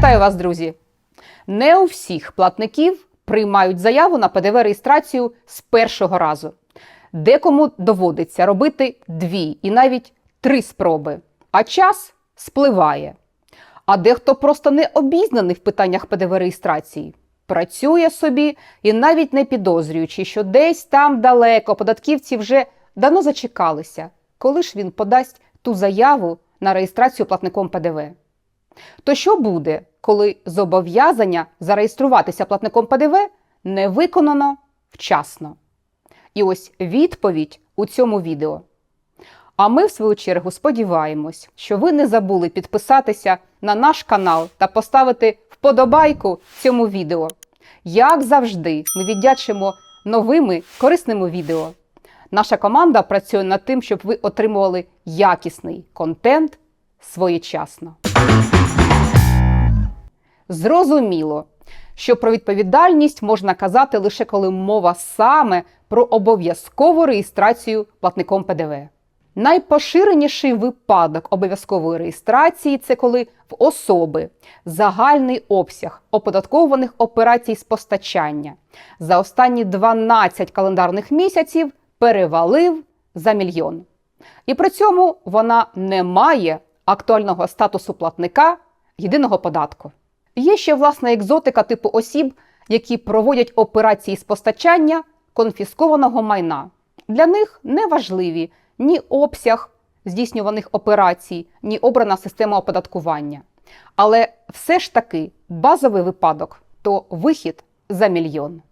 Вітаю вас, друзі! Не у всіх платників приймають заяву на ПДВ реєстрацію з першого разу. Декому доводиться робити дві і навіть три спроби, а час спливає. А дехто просто не обізнаний в питаннях ПДВ реєстрації. Працює собі і навіть не підозрюючи, що десь там далеко податківці вже давно зачекалися, коли ж він подасть ту заяву на реєстрацію платником ПДВ. То що буде, коли зобов'язання зареєструватися платником ПДВ не виконано вчасно? І ось відповідь у цьому відео. А ми, в свою чергу, сподіваємось, що ви не забули підписатися на наш канал та поставити вподобайку цьому відео. Як завжди, ми віддячимо новими корисними відео. Наша команда працює над тим, щоб ви отримували якісний контент своєчасно. Зрозуміло, що про відповідальність можна казати лише коли мова саме про обов'язкову реєстрацію платником ПДВ. Найпоширеніший випадок обов'язкової реєстрації це коли в особи загальний обсяг оподатковуваних операцій з постачання за останні 12 календарних місяців перевалив за мільйон. І при цьому вона не має актуального статусу платника єдиного податку. Є ще власна екзотика типу осіб, які проводять операції з постачання конфіскованого майна. Для них не важливі ні обсяг здійснюваних операцій, ні обрана система оподаткування. Але все ж таки базовий випадок то вихід за мільйон.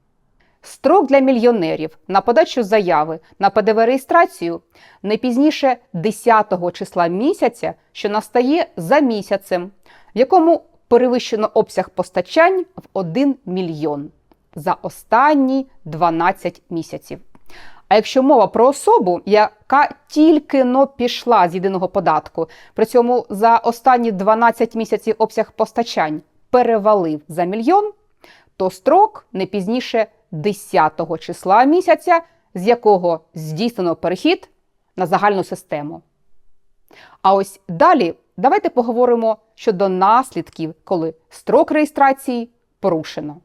Строк для мільйонерів на подачу заяви на ПДВ-реєстрацію не пізніше 10 числа місяця, що настає за місяцем, в якому перевищено обсяг постачань в 1 мільйон за останні 12 місяців. А якщо мова про особу, яка тільки но пішла з єдиного податку, при цьому за останні 12 місяців обсяг постачань перевалив за мільйон, то строк не пізніше 10 числа місяця, з якого здійснено перехід на загальну систему. А ось далі давайте поговоримо щодо наслідків, коли строк реєстрації порушено.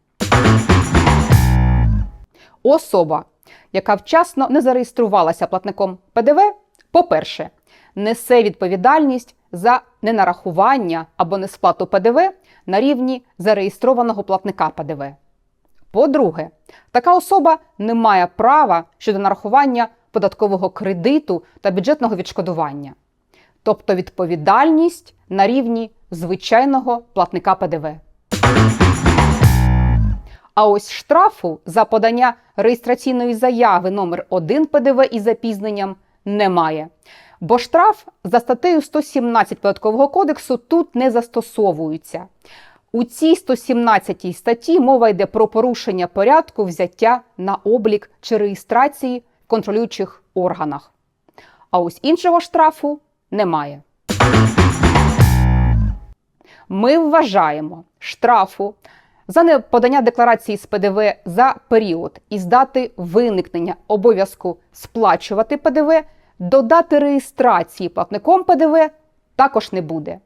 Особа, яка вчасно не зареєструвалася платником ПДВ, по-перше, несе відповідальність за ненарахування або несплату ПДВ на рівні зареєстрованого платника ПДВ. По-друге, така особа не має права щодо нарахування податкового кредиту та бюджетного відшкодування, тобто відповідальність на рівні звичайного платника ПДВ. А ось штрафу за подання реєстраційної заяви номер 1 ПДВ із запізненням немає. Бо штраф за статтею 117 податкового кодексу тут не застосовується. У цій 117 статті мова йде про порушення порядку взяття на облік чи реєстрації в контролюючих органах. А ось іншого штрафу немає. Ми вважаємо штрафу за неподання декларації з ПДВ за період із дати виникнення обов'язку сплачувати ПДВ до дати реєстрації платником ПДВ також не буде.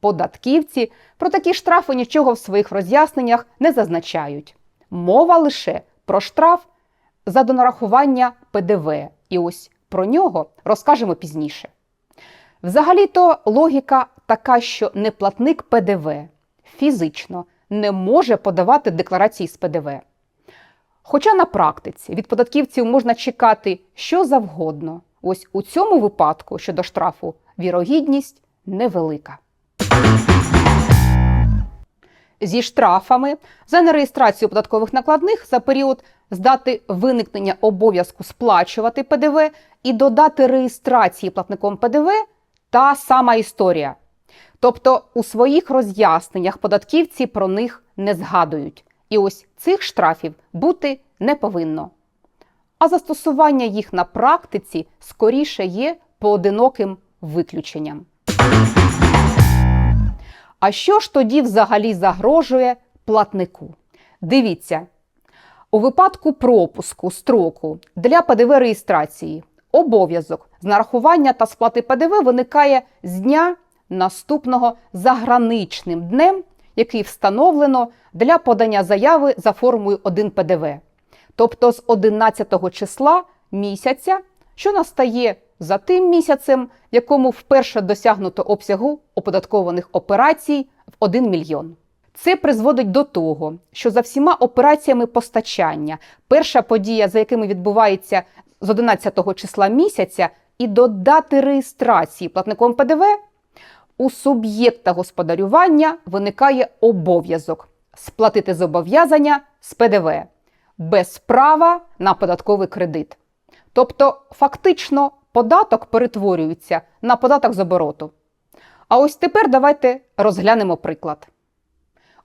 Податківці про такі штрафи нічого в своїх роз'ясненнях не зазначають. Мова лише про штраф за донарахування ПДВ. І ось про нього розкажемо пізніше. Взагалі-то логіка така, що неплатник ПДВ фізично не може подавати декларації з ПДВ. Хоча на практиці від податківців можна чекати що завгодно. Ось у цьому випадку щодо штрафу вірогідність невелика. Зі штрафами за нереєстрацію податкових накладних за період з дати виникнення обов'язку сплачувати ПДВ і до дати реєстрації платником ПДВ та сама історія. Тобто у своїх роз'ясненнях податківці про них не згадують. І ось цих штрафів бути не повинно. А застосування їх на практиці скоріше є поодиноким виключенням. А що ж тоді взагалі загрожує платнику? Дивіться, у випадку пропуску строку для ПДВ реєстрації обов'язок з нарахування та сплати ПДВ виникає з дня наступного заграничним днем, який встановлено для подання заяви за формою 1 ПДВ, тобто з 11 числа місяця, що настає за тим місяцем, в якому вперше досягнуто обсягу оподаткованих операцій в 1 мільйон. Це призводить до того, що за всіма операціями постачання, перша подія, за якими відбувається з 11 числа місяця, і до дати реєстрації платником ПДВ, у суб'єкта господарювання виникає обов'язок сплатити зобов'язання з ПДВ без права на податковий кредит. Тобто, фактично, податок перетворюється на податок з обороту. А ось тепер давайте розглянемо приклад.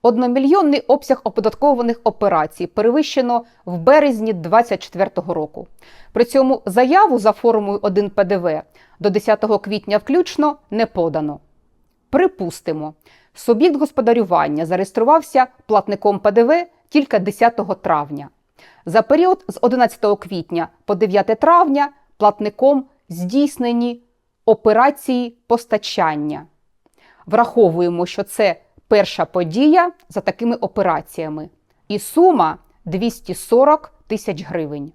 Одномільйонний обсяг оподаткованих операцій перевищено в березні 2024 року. При цьому заяву за формою 1 ПДВ до 10 квітня включно не подано. Припустимо, суб'єкт господарювання зареєструвався платником ПДВ тільки 10 травня. За період з 11 квітня по 9 травня платником здійснені операції постачання. Враховуємо, що це перша подія за такими операціями. І сума 240 тисяч гривень.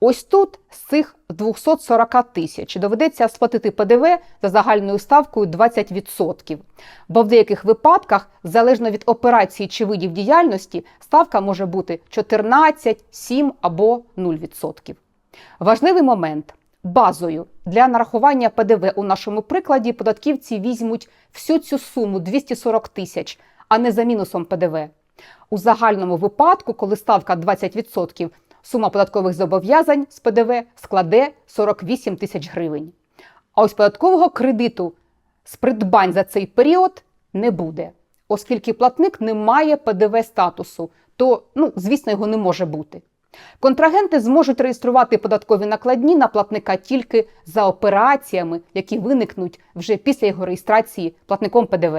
Ось тут з цих 240 тисяч доведеться сплатити ПДВ за загальною ставкою 20%. Бо в деяких випадках, залежно від операції чи видів діяльності, ставка може бути 14, 7 або 0%. Важливий момент. Базою для нарахування ПДВ у нашому прикладі податківці візьмуть всю цю суму 240 тисяч, а не за мінусом ПДВ. У загальному випадку, коли ставка 20%, сума податкових зобов'язань з ПДВ складе 48 тисяч гривень. А ось податкового кредиту з придбань за цей період не буде, оскільки платник не має ПДВ статусу, то, ну, звісно, його не може бути. Контрагенти зможуть реєструвати податкові накладні на платника тільки за операціями, які виникнуть вже після його реєстрації платником ПДВ.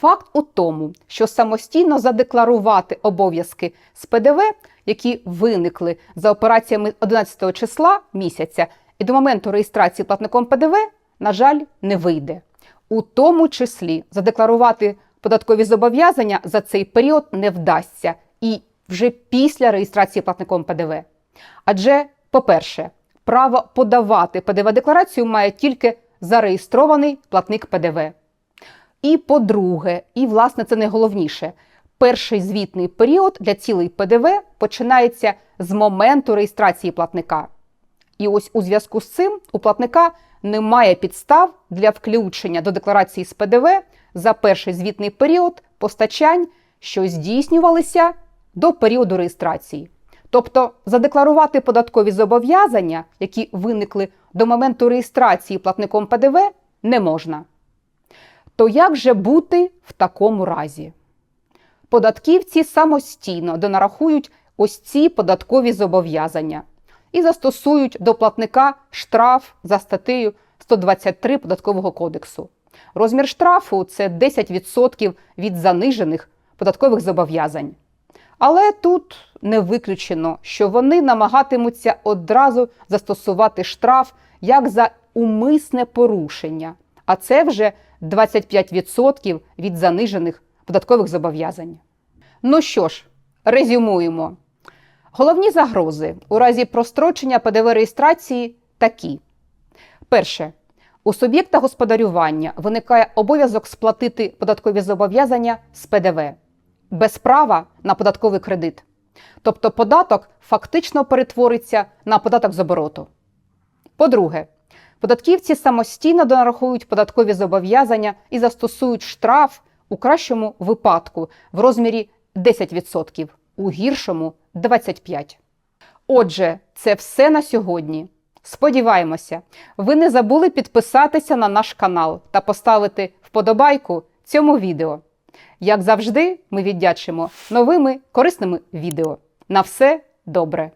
Факт у тому, що самостійно задекларувати обов'язки з ПДВ, які виникли за операціями 11 числа місяця, і до моменту реєстрації платником ПДВ, на жаль, не вийде. У тому числі задекларувати податкові зобов'язання за цей період не вдасться і вже після реєстрації платником ПДВ. Адже, по-перше, право подавати ПДВ-декларацію має тільки зареєстрований платник ПДВ. І по-друге, і власне це найголовніше, перший звітний період для цілей ПДВ починається з моменту реєстрації платника. І ось у зв'язку з цим у платника немає підстав для включення до декларації з ПДВ за перший звітний період постачань, що здійснювалися до періоду реєстрації. Тобто задекларувати податкові зобов'язання, які виникли до моменту реєстрації платником ПДВ, не можна. То як же бути в такому разі? Податківці самостійно донарахують ось ці податкові зобов'язання і застосують до платника штраф за статтею 123 податкового кодексу. Розмір штрафу це 10% від занижених податкових зобов'язань. Але тут не виключено, що вони намагатимуться одразу застосувати штраф як за умисне порушення, а це вже 25% від занижених податкових зобов'язань. Ну що ж, резюмуємо. Головні загрози у разі прострочення ПДВ реєстрації такі: перше. У суб'єкта господарювання виникає обов'язок сплатити податкові зобов'язання з ПДВ без права на податковий кредит. Тобто податок фактично перетвориться на податок з обороту. По-друге, податківці самостійно донарахують податкові зобов'язання і застосують штраф у кращому випадку в розмірі 10%, у гіршому 25%. Отже, це все на сьогодні. Сподіваємося, ви не забули підписатися на наш канал та поставити вподобайку цьому відео. Як завжди, ми віддячимо новими корисними відео. На все добре!